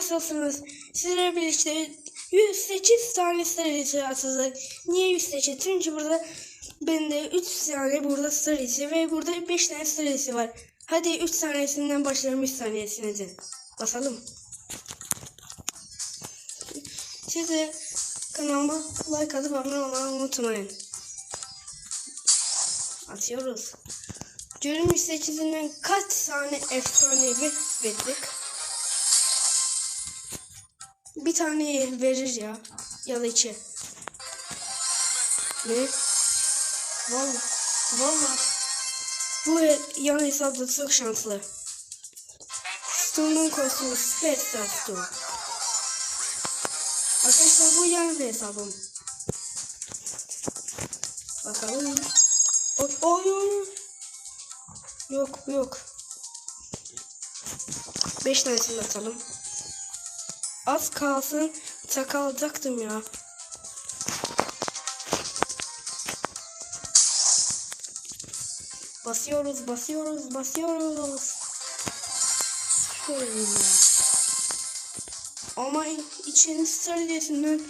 Nasılsınız? Sizlerle birlikte 108 tane serisi atıldı. Niye 108? Çünkü burada bende 3 tane burada serisi ve burada 5 tane serisi var. Hadi 3 tanesinden başlayalım 3 tanesine de. Basalım. Siz de kanalıma like atıp abone olmayı unutmayın. Atıyoruz. Bölüm 8'inden kaç tane efsanevi verdik? Bir tane verir ya. Ya da iki. Ne? Valla. Valla. Bu yan hesapta çok şanslı. Stone'un kostümü Superstar Stone. Arkadaşlar bu yan hesabım. Bakalım. Oy oy oy. Yok yok. Beş tanesini atalım. Az kalsın takalacaktım ya. Basıyoruz, basıyoruz, basıyoruz. Şöyle. Ama için stratejisinden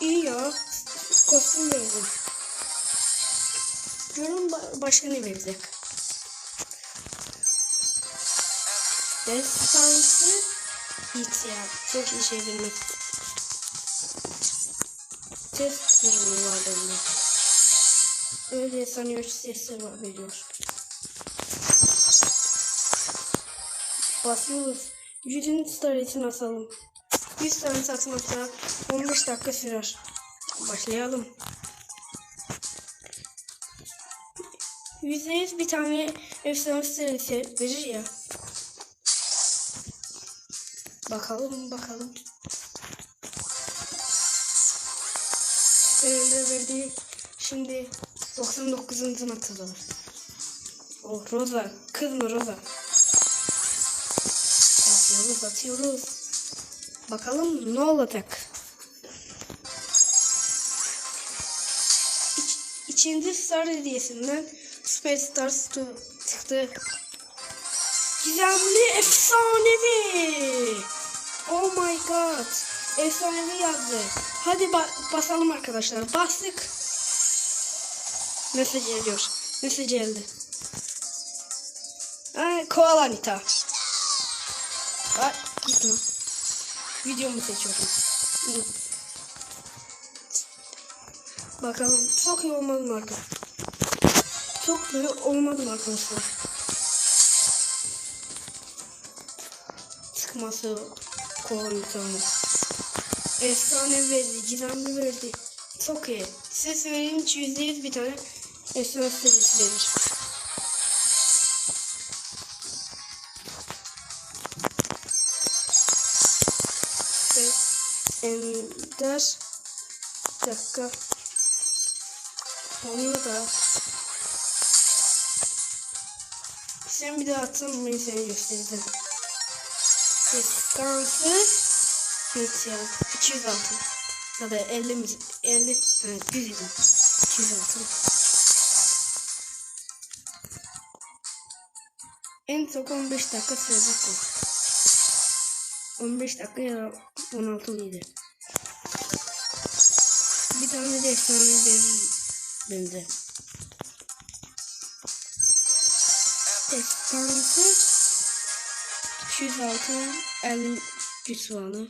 iyi ya. Kostüm verdim. Görün ba- başka ne verecek. Destansı ihtiyar. Çok iyi şey bilmek. Test durumu var bende. Öyle sanıyor sesler var veriyor. Basıyoruz. Yüzün starretini asalım. 100 tane satmakta 15 dakika sürer. Başlayalım. %100 bir tane efsane serisi verir ya. Bakalım bakalım. Önünde verdiği şimdi 99. atılır. Oh Rosa. Kız mı Rosa? Atıyoruz atıyoruz. Bakalım ne olacak. İç, içinci Star hediyesinden Space Stars çıktı. Gizemli efsanevi. Oh my god. Efsanevi yazdı. Hadi ba- basalım arkadaşlar. Bastık. Mesaj geliyor. Mesaj geldi. Ay, koala Anita. Ay, gitme. Videomu seçiyorum. Bakalım. Çok iyi olmadı arkadaşlar? Çok iyi olmadı arkadaşlar? çıkması korkuyorum. Efsane verdi, gizemli verdi. Çok iyi. Söyleyeyim ki yüzde yüz bir tane efsane serisi verir. Ve Ender bir dakika. Onu da sen bir daha atsam ben seni göstereceğim. Destansı Hiç ya 206 ya da 50 mi? 50 evet 100 dedim 206 En çok 15 dakika sürecek bu. 15 dakika ya da 16 mıydı Bir tane de efsane verir bence Destansı 206 50 güç puanı.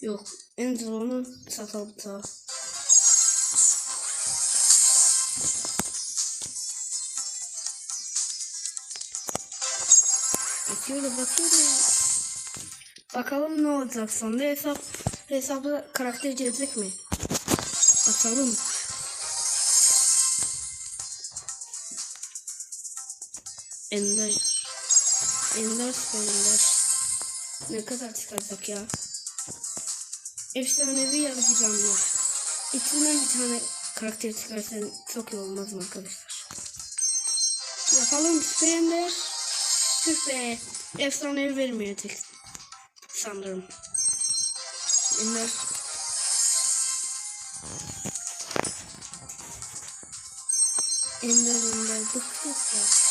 Yok. En zorunu sakalta. Bakıyoruz bakıyoruz. Bakalım ne olacak sonunda hesap hesapta karakter gelecek mi? Bakalım. 54 54. Ne kadar çıkarsak ya. Efsanevi yarısı canlı. İçinden bir tane karakter çıkarsan çok iyi olmaz mı arkadaşlar? Yapalım Spender. Tüh be. Efsanevi vermiyor tek. Sanırım. Bunlar. Ender Ender bıktık ya.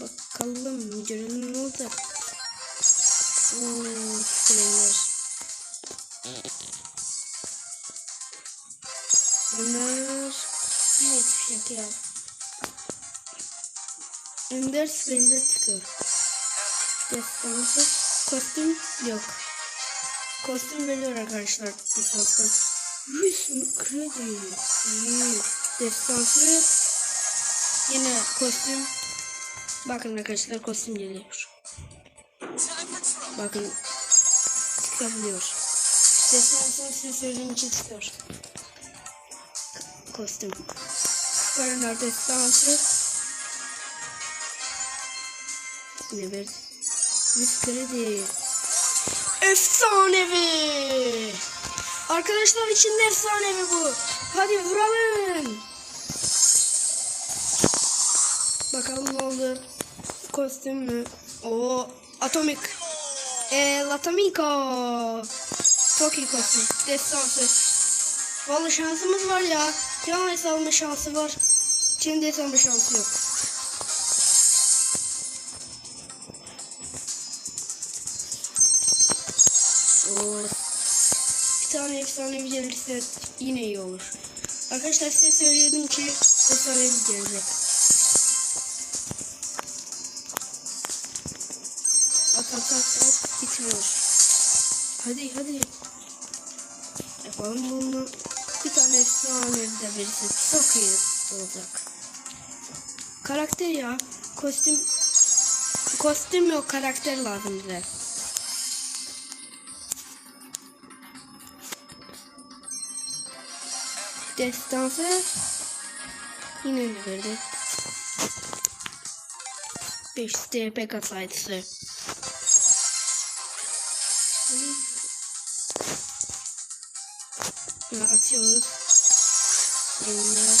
Bakalım görelim ne olacak. Hmm. Bunlar ne hiçbir şey ya. Ender Skyler çıkıyor. Destansı kostüm yok. Kostüm veriyor arkadaşlar destansı. 100 kredi. Destansı yine kostüm. Bakın arkadaşlar kostüm geliyor. Bakın çıkabiliyor. Destansını size söylediğim için çıkıyor. Kostüm. Karınlar destansı. Ne ver? 100 kredi. Efsanevi. Arkadaşlar içinde efsanevi bu. Hadi vuralım. Bakalım oldu. Kostüm? O atomik. E, Latamiko. Çok iyi kostüm. Destansı. Vallahi şansımız var ya. Yan hesabıma şansı var. Kendi hesabıma şansı yok. Oo. Bir tane efsane bir gelirse yine iyi olur. Arkadaşlar size söyledim ki efsane bir gelecek. At at at bitmiyor. Hadi hadi. Yapalım bunu. Bir tane efsane de verirse çok iyi olacak. Karakter ya. Kostüm kostüm yok karakter lazım bize. Destansı yine ne verdi? 5 TP kasaydısı. Atıyoruz. Eline.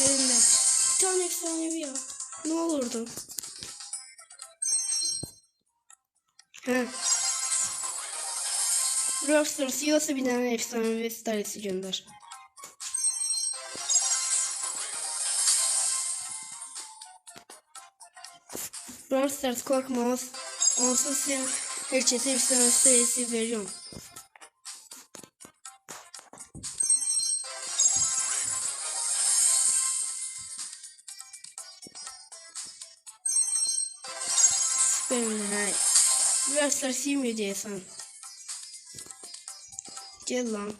Eline. Bir tane efsanevi ya. Ne olurdu? He. Stars yiyorsa bir tane efsanevi staresi gönder. Brawl Stars korkma. Onsuz sen herkese efsane staresi veriyorum. Süperim hay. Brawl Stars yemiyor diye sen. Gel lan.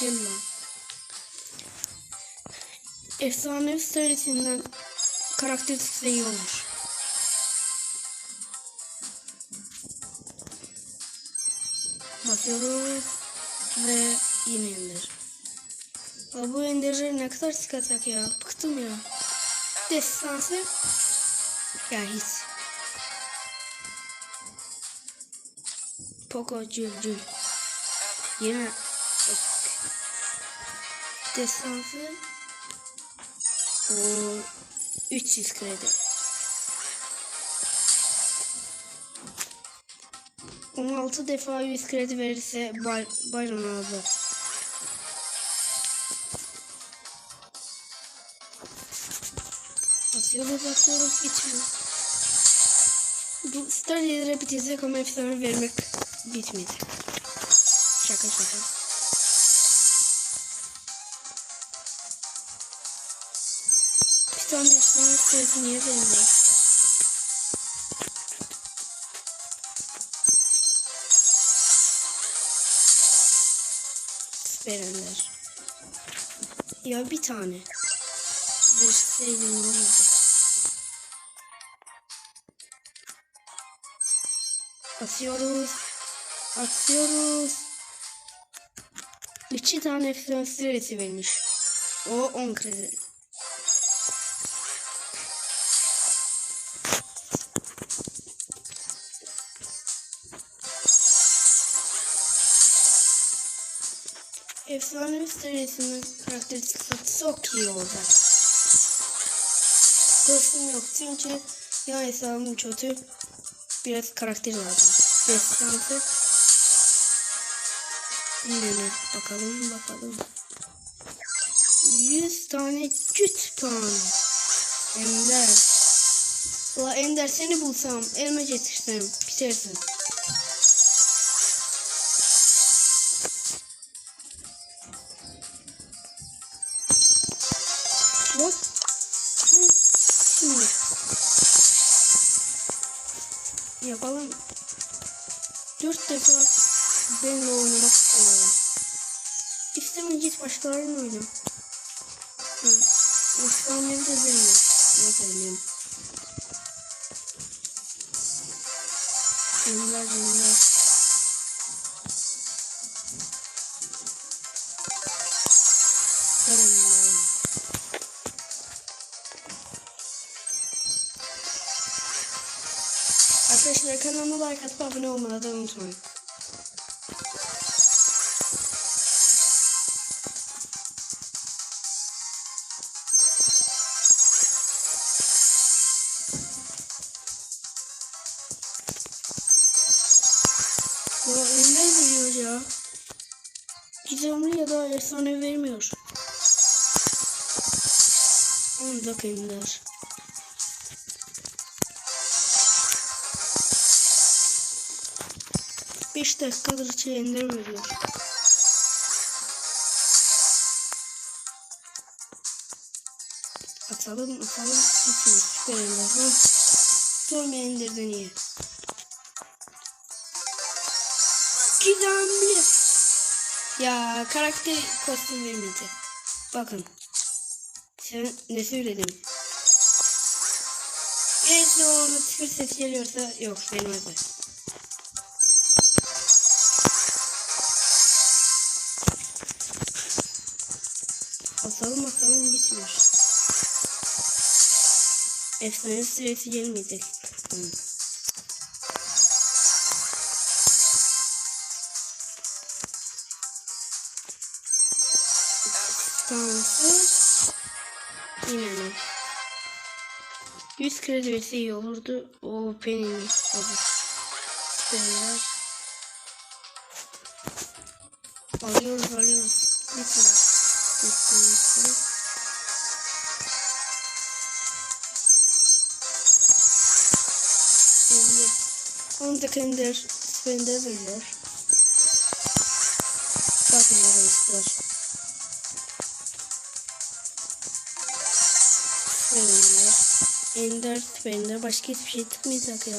Gel lan. Efsane serisinden karakter çıksa iyi. Basıyoruz ve yine indir. Ya bu indirleri ne kadar çıkacak ya? Bıktım ya. Destansı ya hiç. Poco Cül Cül. Yine destansı o 300 kredi. 16 defa 100 kredi verirse bay, bayram abi. Atıyoruz atıyoruz geçmiyor. Bu star lidere bitecek ama efsane vermek bitmedi. Şaka şaka. Bir tane efsane sırası niye verildi? Ya bir tane. Verseydim ne olurdu? Atıyoruz. Atıyoruz. İki tane efsane süresi vermiş. O 10 kredi. Efsane serisinin karakteri çıksa çok iyi olacak. Kostüm yok çünkü yan hesabım kötü. Biraz karakter lazım. Destansı. Yine bakalım bakalım. 100 tane güç puanı. Ender. Ula Ender seni bulsam, elime getirsem bitersin. İsteme git başkalarıyla oyna. Başkalarını da benimle. Ne söyleyeyim. Ender. Ender. Arkadaşlar kanalıma like atıp abone olmayı unutmayın. Ancak Ender. Beş dakikadır Ender veriyor. Atalım atalım. Bitmiyor. Süper Ender. Son bir Ender'den iyi. Ya karakter kostüm vermedi. Bakın. Sen ne söyledin? Neyse onu tıkır ses geliyorsa yok vermezler. Atalım atalım bitmiyor. Efsane süresi gelmeyecek. Hı. Mi? 100 kredi verse iyi olurdu. O penini olur. Süperler. Alıyoruz alıyoruz. Bir sıra. Şimdi 10 dakikadır Spender veriyor. Bakın arkadaşlar. Ender Spender. Başka hiçbir şey tıkmayacak ya.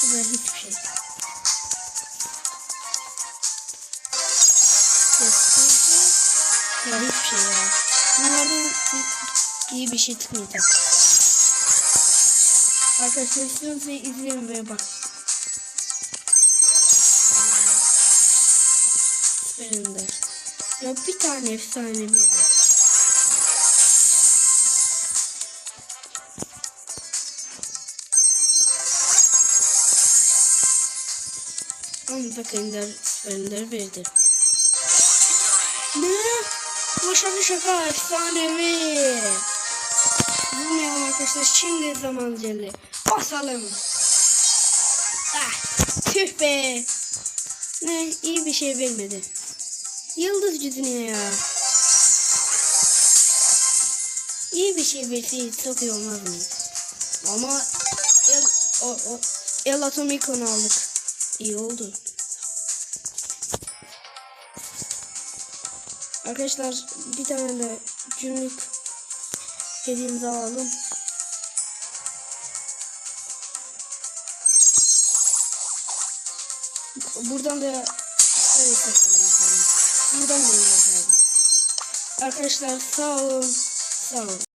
Süper hiçbir şey. Destansı. Ya hiçbir şey ya. Bunlardan iyi bir şey tıkmayacak. Arkadaşlar istiyorsanız izleyin ve bak. Süperinde. Ya bir tane efsane bir ya. Onu da Ender Ender verdi. Ne? Şaka şaka efsanevi. Bilmiyorum arkadaşlar şimdi zaman geldi. Basalım. Ah, tüh be. Ne iyi bir şey vermedi. Yıldız gücüne ya. İyi bir şey verseydi çok iyi olmaz mı? Ama el, o, o, el atomikonu aldık. İyi oldu. Arkadaşlar bir tane de günlük hediyemizi alalım. Buradan da evet. Buradan da. Arkadaşlar sağ olun. Sağ olun.